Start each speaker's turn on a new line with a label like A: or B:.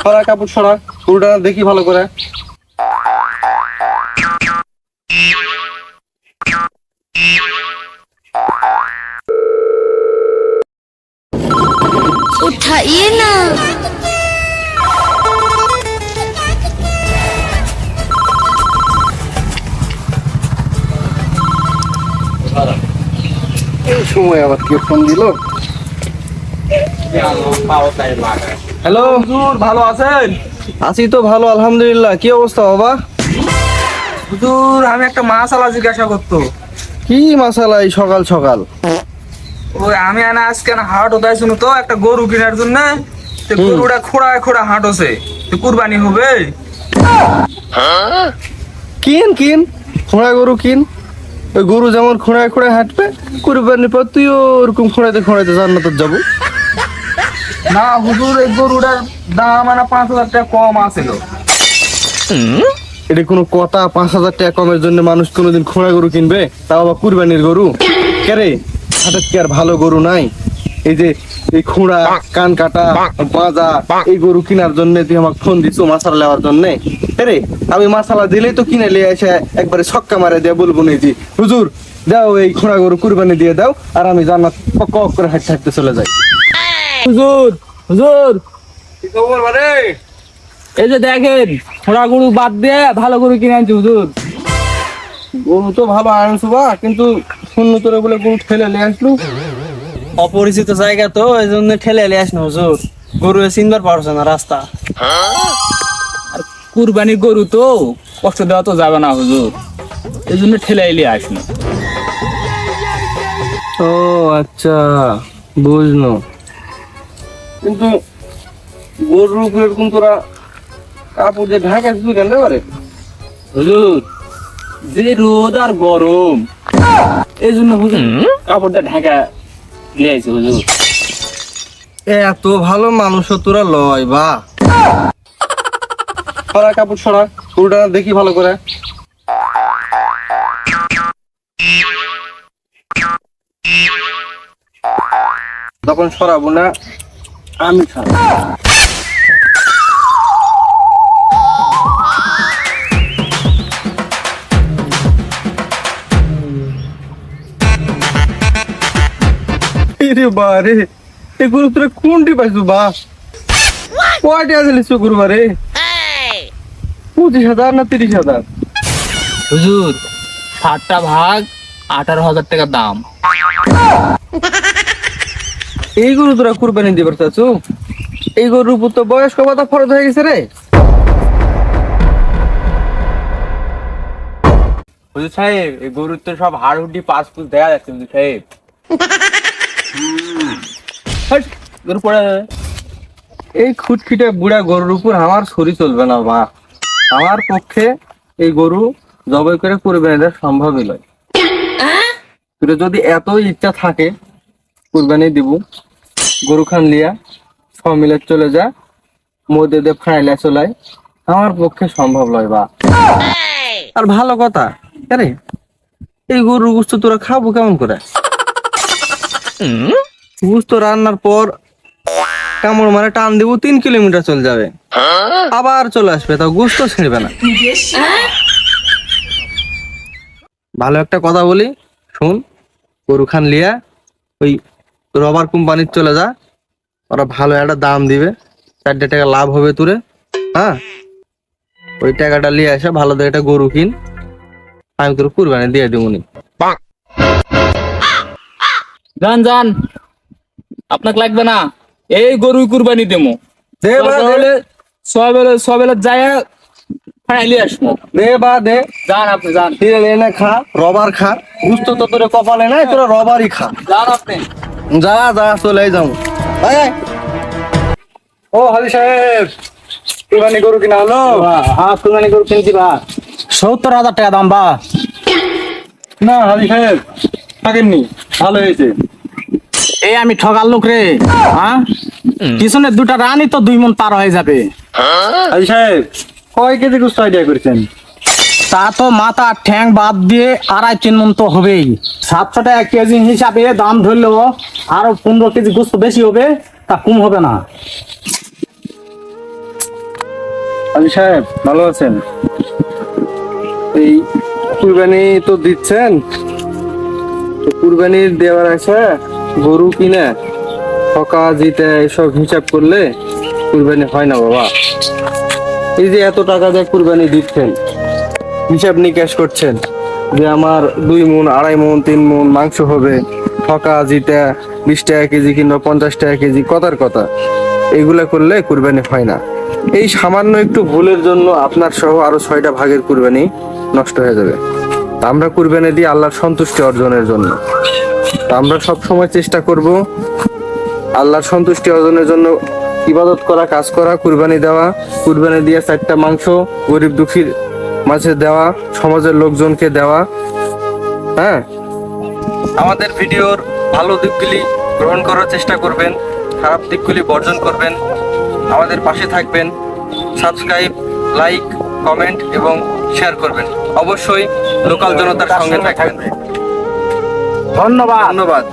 A: সরা কাপড় সরা গরুটা দেখি ভালো করে
B: उठाइए ना
A: এই সময় আবার কে ফোন দিল হ্যালো।
C: হুজুর ভালো আছেন?
A: আছি তো ভালো আলহামদুলিল্লাহ। কি অবস্থা বাবা?
C: হুজুর আমি একটা মাসালা জিজ্ঞাসা করতো।
A: কি মাসালা এই সকাল সকাল?
C: ওই আমি আনা আজকে না হাট ওদাই শুনো তো একটা গরু কেনার জন্য। তো গরুটা খোড়া খোড়া হাট হচ্ছে। তো কুরবানি হবে।
A: কিন কিন? খোঁড়া গরু কিন? ওই গরু যেমন খোঁড়ায় খোঁড়ায় হাঁটবে কুরবানির পর তুইও ওরকম খোঁড়াইতে খোঁড়াইতে জান্নাতে যাব।
C: না, হুজুর, এই গরুটার দাম আনা পাঁচ হাজার টাকা কম আছিল।
A: এটা কোনো কথা, পাঁচ হাজার টাকা কমের জন্য মানুষ কোনোদিন খোঁড়া গরু কিনবে? তাও কুরবানির গরু। কেরে কি আর ভালো গরু নাই? এই যে, এই খুঁড়া, কান কাটা মাজা এই গরু কেনার জন্য তুই আমাকে ফোন দিছো মাসালা নেওয়ার জন্য? আমি মাসালা দিলেই তো কিনে নিয়ে এসে একবারে ছক্কা মারে দিয়ে বলব নাকি হুজুর, দাও এই খোঁড়া গরু কুরবানি দিয়ে দাও, আর আমি জান্নাত কক করে হাঁটতে হাঁটতে চলে যাই।
D: হুজুর হুজুর।
A: কি খবর মানে
D: এই যে দেখেন ঘোড়া গরু বাদ দিয়ে ভালো গরু কিনে আনছি হুজুর।
A: গরু তো ভালো আনছো বা কিন্তু শূন্য তোরে বলে গরু ঠেলে নিয়ে আসলু।
D: অপরিচিত জায়গা তো এই জন্য ঠেলে এলে আসনো হুজুর। গরু চিনবার পারছে না রাস্তা। আর কুরবানি গরু তো কষ্ট দেওয়া তো যাবে না হুজুর। এই জন্য ঠেলে এলে আসনো।
A: ও আচ্ছা বুঝলো কিন্তু গরুর উপরে এরকম তোরা কাপড় দিয়ে ঢাকা শুধু কেন পারে?
D: হুজুর যে রোদ আর গরম এই জন্য হুজুর কাপড়টা ঢাকা নিয়ে আইছে হুজুর।
A: এত ভালো মানুষ তোরা লয় বা। সরা কাপড় সরা গরুটা দেখি ভালো করে। তখন সরাবো না আমি খাব। রে বা রে এই গরু তোরা কোনটি পাইছো বা? কয়টি আছে লিচু গরু বারে পঁচিশ হাজার না তিরিশ হাজার?
D: হুজুর ষাটটা ভাগ আঠারো হাজার টাকা দাম।
A: এই গরু তোরা কুরবানি দিবার চাচ্ছু? এই গরুর উপর তো বয়স্ক কথা ফরজ হয়ে গেছে রে।
D: হুজুর সাহেব এই গরুর তো সব হাড় হুড্ডি পাঁচ ফুট দেখা যাচ্ছে হুজুর সাহেব। গরু পড়ে
A: এই খুটখিটে বুড়া গরুর উপর আমার শরীর চলবে না মা। আমার পক্ষে এই গরু জবাই করে কুরবানি দেওয়া সম্ভবই নয়। তোর যদি এত ইচ্ছা থাকে কুরবানি দিব। গরু খান লিয়া, সব মিলে চলে যা। দিয়ে ফাইলে চলাই আমার পক্ষে সম্ভব নয় বা। আর ভালো কথা। আরে, এই গরুর গুস্ত তোরা খাব কেমন করে? গুস্ত রান্নার পর কামড় মারে টান দিব, তিন কিলোমিটার চলে যাবে। আবার চলে আসবে, তাও গুস্ত ছিঁড়বে না। ভালো একটা কথা বলি, শুন, গরু খান লিয়া, ওই রবার কোম্পানির চলে যা। ওরা ভালো একটা দাম দিবে। চারটে টাকা লাভ হবে তোরে। হ্যাঁ? ওই টাকাটা নিয়ে আসে ভালো দেখে একটা গরু কিন। আমি তোর কুরবানি দিয়ে দেবনি
D: যান যান আপনাকে লাগবে না। এই গরু কুরবানি দেবো।
A: দে বা দে।
D: সবেলে সবেলে যায় ফাইনালি আসব।
A: দে বা দে।
D: যান আপনি যান
A: তেল এনে খা। রবার খা। গুস্ত তো তোরে কপালে নাই তোরা রবারই খা।
D: যান আপনি।
A: যা যা চলে যাও। ও হাজি সাহেব কুরবানি গরু কিনা হলো
D: হ্যাঁ কুরবানি গরু কিনছি বা সত্তর হাজার টাকা দাম বা
A: না হাজি সাহেব থাকেননি ভালো হয়েছে।
D: এই আমি ঠগাল লোক রে হ্যাঁ? পিছনে দুটা রানি তো দুই মন পার হয়ে যাবে।
A: হাজি সাহেব কয় কেজি গুস্ত আইডিয়া করেছেন?
D: তা তো মাথা ঠ্যাং বাদ দিয়ে আড়াই তিন মন তো হবেই। সাতশো টাকা কেজি হিসাবে দাম ধরলেও আরও পনেরো কেজি গোস্ত বেশি হবে, তা কম হবে না।
A: সাহেব, ভালো আছেন? এই কুরবানি তো দিচ্ছেন। তো কুরবানি দেওয়ার আছে, গরু কিনে ফকা জিতে এসব হিসাব করলে কুরবানি হয় না বাবা। এই যে এত টাকা দিয়ে কুরবানি দিচ্ছেন। হিসাব নিকাশ করছেন যে আমার দুই মন, আড়াই মন, তিন মন মাংস হবে, ফকা, জিটা, বিশ টাকা কেজি কিংবা পঞ্চাশ টাকা কেজি, কথার কথা। এগুলা করলে কুরবানি হয় না। এই সামান্য একটু ভুলের জন্য আপনার সহ আরও ছয়টা ভাগের কুরবানি নষ্ট হয়ে যাবে। আমরা কুরবানি দিই আল্লাহর সন্তুষ্টি অর্জনের জন্য। আমরা সব সময় চেষ্টা করব আল্লাহর সন্তুষ্টি অর্জনের জন্য ইবাদত করা, কাজ করা, কুরবানি দেওয়া, কুরবানি দিয়ে চারটা মাংস, গরিব দুঃখীর মাঝে দেওয়া সমাজের লোকজনকে দেওয়া হ্যাঁ? আমাদের ভিডিওর ভালো দিকগুলি গ্রহণ করার চেষ্টা করবেন খারাপ দিকগুলি বর্জন করবেন আমাদের পাশে থাকবেন সাবস্ক্রাইব লাইক কমেন্ট এবং শেয়ার করবেন। অবশ্যই লোকাল জনতার সঙ্গে থাকবেন।
D: ধন্যবাদ।
A: ধন্যবাদ।